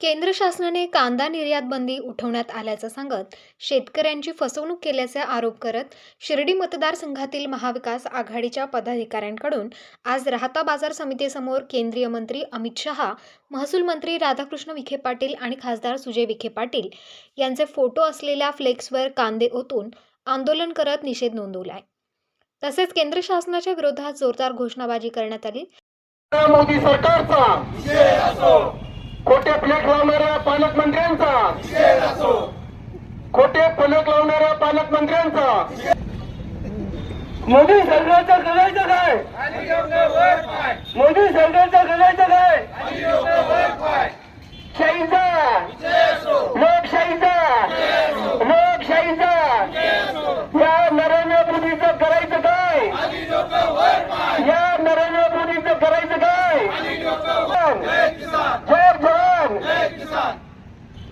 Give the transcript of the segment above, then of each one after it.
केंद्र शासनाने कांदा निर्यात बंदी उठवण्यात आल्याचं सांगत शेतकऱ्यांची फसवणूक केल्याचे आरोप करत शिर्डी मतदारसंघातील महाविकास आघाडीच्या पदाधिकाऱ्यांकडून आज राहता बाजार समितीसमोर केंद्रीय मंत्री अमित शहा महसूल मंत्री राधाकृष्ण विखे पाटील आणि खासदार सुजय विखे पाटील यांचे फोटो असलेल्या फ्लेक्सवर कांदे ओतून आंदोलन करत निषेध नोंदवलाय. तसेच केंद्र शासनाच्या विरोधात जोरदार घोषणाबाजी करण्यात आली. मोदी सरकारचा. खोटे फलक लावणाऱ्या पालकमंत्र्यांचा. खोटे फलक लावणाऱ्या पालकमंत्र्यांचा. मोदी सरकारचा करायचं काय? मोदी सरकार करायचं काय शाहीचा लोकशाहीचा लोकशाहीचा या नरेंद्र मोदीचं करायचं काय या नरेंद्र मोदीचं करायचं काय जय जवान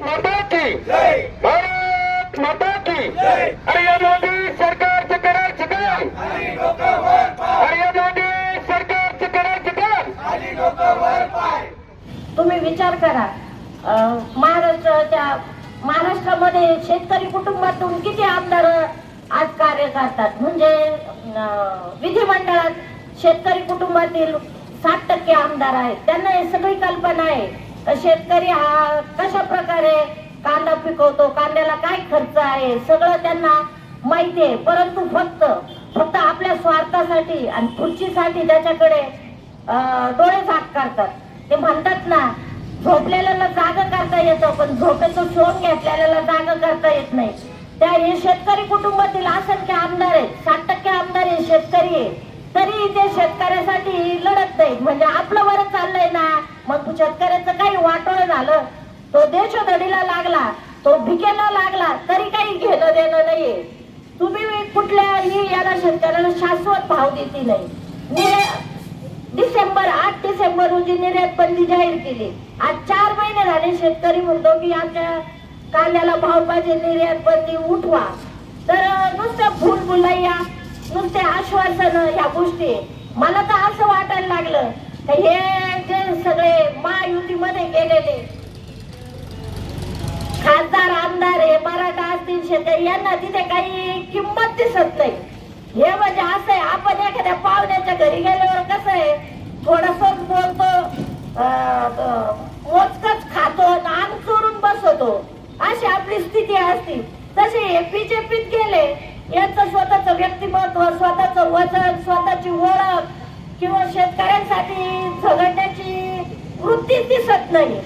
माता की भारत माता की. अरे या मोदी सरकारचं करायचं काय अरे या मोदी सरकारचं करायचं काय तुम्ही विचार करा. महाराष्ट्राच्या महाराष्ट्रामध्ये शेतकरी कुटुंबातून किती आमदार आज कार्य करतात? म्हणजे विधिमंडळात शेतकरी कुटुंबातील साठ टक्के आमदार आहेत. त्यांना हे सगळी कल्पना आहे. तर शेतकरी हा कशा प्रकारे कांदा पिकवतो कांद्याला काय खर्च आहे सगळं त्यांना माहिती आहे. परंतु फक्त फक्त आपल्या स्वार्थासाठी आणि खुर्चीसाठी त्याच्याकडे अं, डोळे झाक करतात. ते म्हणतात ना झोपलेल्याला जाग करता येतं पण झोपेचं शोध घेतलेल्याला जाग करता येत नाही. त्या हे शेतकरी कुटुंबातील असंख्य आमदार आहेत. साठ टक्के आमदार हे शेतकरी आहे तरी ते शेतकऱ्यासाठी लढत नाहीत. म्हणजे आपलं बरं चाललंय ना मग शेतकऱ्याचं काही वाटोळ झालं तो देशोधडीला लागला तो भिकेला लागला तरी काही घेणं देणं नाहीये. तुम्ही कुठल्याही याला शेतकऱ्याला शाश्वत भाव देते नाही. डिसेंबर आठ डिसेंबर रोजी निर्यात बंदी जाहीर केली. आज चार महिने झाले शेतकरी म्हणतो की आमच्या कांद्याला भाव पाहिजे निर्यात बंदी उठवा. तर नुसतं फुल बुलैया नुसते आश्वासन ह्या गोष्टी. मला तर असं वाटायला लागलं. हे जे सगळे महायुतीमध्ये गेलेले यांना तिथे काही किंमत दिसत नाही. हे म्हणजे असं आहे आपण एखाद्या पाहुण्याच्या घरी गेल्यावर कसं आहे थोडस बोलतो मोजकच खातो आणि चोरून बसवतो. अशी आपली स्थिती असती. तसे हे बीजेपीत गेले यांचं स्वतःच व्यक्तिमत्व स्वतःच वजन स्वतःची ओळख किंवा शेतकऱ्यांसाठी झगडण्याची वृत्ती दिसत नाही.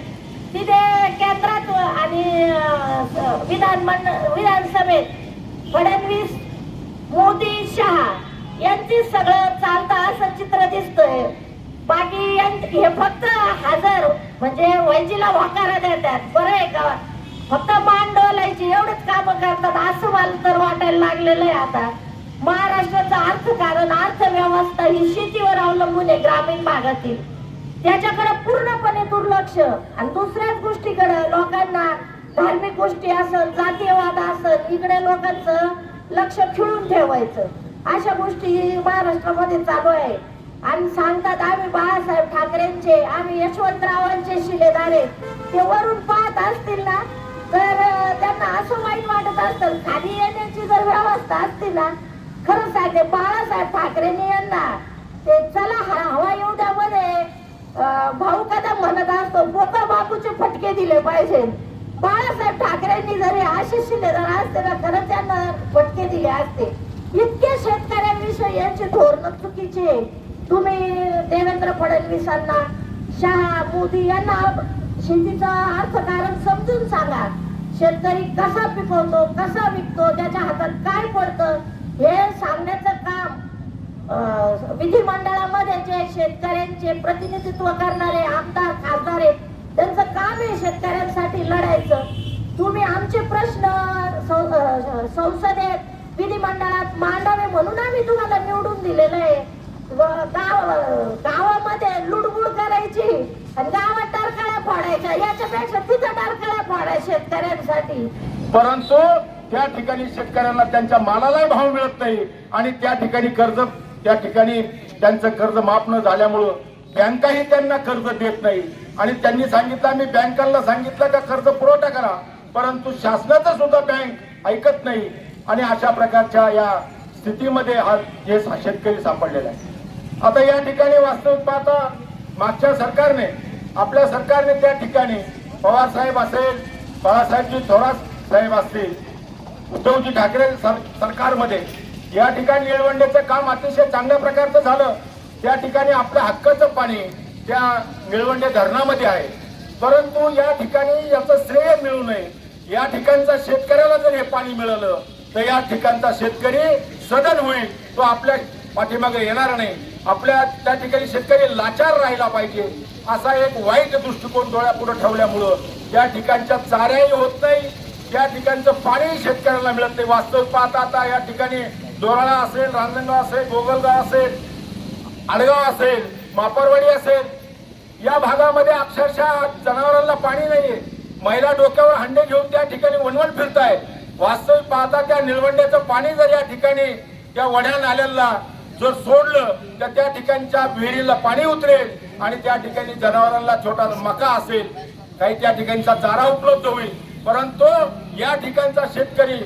तिथे केंद्रात आणि विधान विधानसभेत फडणवीस मोदी शहा यांची सगळं चालतं असं चित्र दिसतंय. बाकी यां- हे फक्त हजर म्हणजे वैजीला वाकारा देतात. बरं आहे का? फक्त मान डोलायची एवढंच काम करतात असं मला तर वाटायला लागलेलं आहे आता. महाराष्ट्राचं अर्थकारण अर्थव्यवस्था ही शेतीवर अवलंबून आहे ग्रामीण भागातील. त्याच्याकडे पूर्णपणे दुर्लक्ष. आणि दुसऱ्याच गोष्टीकडे लोकांना धार्मिक गोष्टी असल जातीयवाद असल इकडे लोकांचं लक्ष खिळून ठेवायचं. अशा गोष्टी महाराष्ट्रामध्ये चालू आहे. आणि सांगतात आम्ही बाळासाहेब ठाकरेंचे आम्ही यशवंतरावांचे शिलेदार ते वरून पाहत असतील ना तर त्यांना असं वाईट वाटत असतं खाली येण्याची जर व्यवस्था असती ना खरं सांगते बाळासाहेब ठाकरेंनी यांना ते चला हा हवा येऊ द्या मध्ये अं, भाऊ कदम म्हणत असतो बोका फटके दिले पाहिजे. बाळासाहेब ठाकरेंनी जरी असे शिलेदार असते ना खरंच त्यांना फटके दिले असते इतके शेतकऱ्यांविषयी यांची धोरण चुकीचे तुम्ही देवेंद्र फडणवीसांना शहा मोदी यांना शेतीचं अर्थकारण समजून सांगा. शेतकरी कसा पिकवतो कसा विकतो त्याच्या हातात काय पडतं हे सांगण्याचं काम विधिमंडळामध्ये जे शेतकऱ्यांचे प्रतिनिधित्व करणारे आमदार खासदार आहेत आम्ही शेतकऱ्यांसाठी लढायचं. तुम्ही आमचे प्रश्न संसदेत विधिमंडळात मांडावे म्हणून आम्ही तुम्हाला निवडून दिलेलं आहे. गाव गावामध्ये लुडबुड करायची आणि गावात टारकाळ्या फोडायच्या. याच्यापेक्षा तिथं टरकळ्या फोडाय शेतकऱ्यांसाठी. परंतु त्या ठिकाणी शेतकऱ्यांना त्यांच्या मालालाही भाव मिळत नाही. आणि त्या ठिकाणी कर्ज त्या ठिकाणी त्यांचं कर्ज माफ न झाल्यामुळं बँकाही त्यांना कर्ज देत नाही. आणि त्यांनी सांगितलं आम्ही बँकांना सांगितलं का कर्ज पुरवठा करा परंतु शासनाचं सुद्धा बँक ऐकत नाही. आणि अशा प्रकारच्या या स्थितीमध्ये हा हे शेतकरी सापडलेला आहे. आता या ठिकाणी वास्तविक पाहता मागच्या सरकारने आपल्या सरकारने त्या ठिकाणी पवार साहेब असेल बाळासाहेबजी थोरात साहेब असतील उद्धवजी ठाकरे सर सरकारमध्ये या ठिकाणी निळवंडेचं काम अतिशय चांगल्या प्रकारचं झालं. त्या ठिकाणी आपल्या हक्काचं पाणी त्या निळवंडे धरणामध्ये आहे. परंतु या ठिकाणी याचं श्रेय मिळू नये. या ठिकाणचा शेतकऱ्याला जर हे पाणी मिळालं तर या ठिकाणचा शेतकरी सदन होईल. तो आपल्या पाठीमागे येणार नाही. आपल्या त्या ठिकाणी शेतकरी लाचार राहिला पाहिजे. असा एक वाईट दृष्टिकोन डोळ्यापुढे ठेवल्यामुळं या ठिकाणच्या चाऱ्याही होत नाही. या ठिकाणचं पाणीही शेतकऱ्यांना मिळत नाही. वास्तव पाहता आता या ठिकाणी दोराळा असेल रांजणगाव असेल गोगलगाव असेल आडगाव असेल मापरवाडी असेल या भागामध्ये अक्षरशः जनावरांना पाणी नाहीये. महिला डोक्यावर हंडे घेऊन त्या ठिकाणी वनवन फिरताय. वास्तविक पाहता त्या निळवंड्याचं पाणी जर या ठिकाणी त्या वड्या नाल्याला जर सोडलं तर त्या ठिकाणच्या विहिरीला पाणी उतरेल आणि त्या ठिकाणी जनावरांना छोटा मका असेल. काही त्या ठिकाणचा चारा उपलब्ध होईल. परंतु या ठिकाणचा शेतकरी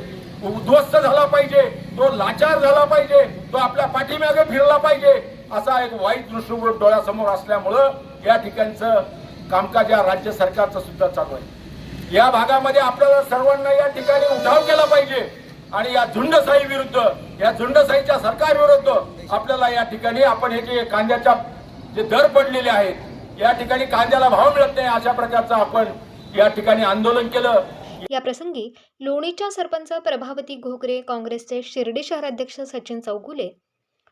उद्ध्वस्त झाला पाहिजे तो लाचार झाला पाहिजे तो आपल्या पाठीमागे फिरला पाहिजे. असा एक वाईट दृष्टिकोन डोळ्यासमोर असल्यामुळं या ठिकाणचं कामकाज या राज्य सरकारचं सुद्धा चालू आहे. या भागामध्ये आपल्याला सर्वांना या ठिकाणी उठाव केला पाहिजे आणि या झुंडशाही विरुद्ध या झुंडशाहीच्या सरकार विरुद्ध आपल्याला या ठिकाणी आपण हे जे कांद्याच्या जे दर पडलेले आहेत या ठिकाणी कांद्याला भाव मिळत नाही अशा प्रकारचं आपण या ठिकाणी आंदोलन केलं. या प्रसंगी लोणीच्या सरपंच प्रभावती घोगरे काँग्रेसचे शिर्डी शहराध्यक्ष सचिन चौगुले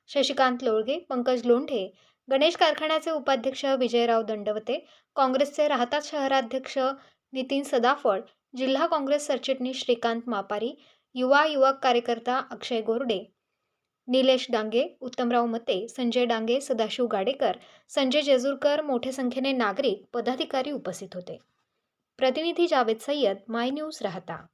शशिकांत लोळगे पंकज लोंढे गणेश कारखान्याचे उपाध्यक्ष विजयराव दंडवते काँग्रेसचे राहतात शहराध्यक्ष नितीन सदाफळ जिल्हा काँग्रेस सरचिटणीस श्रीकांत मापारी युवा युवक कार्यकर्ता अक्षय गोरडे निलेश डांगे उत्तमराव मते संजय डांगे सदाशिव गाडेकर संजय जेजूरकर मोठ्या संख्येने नागरिक पदाधिकारी उपस्थित होते. प्रतिनिधी जावेद सय्यद माय न्यूज राहता.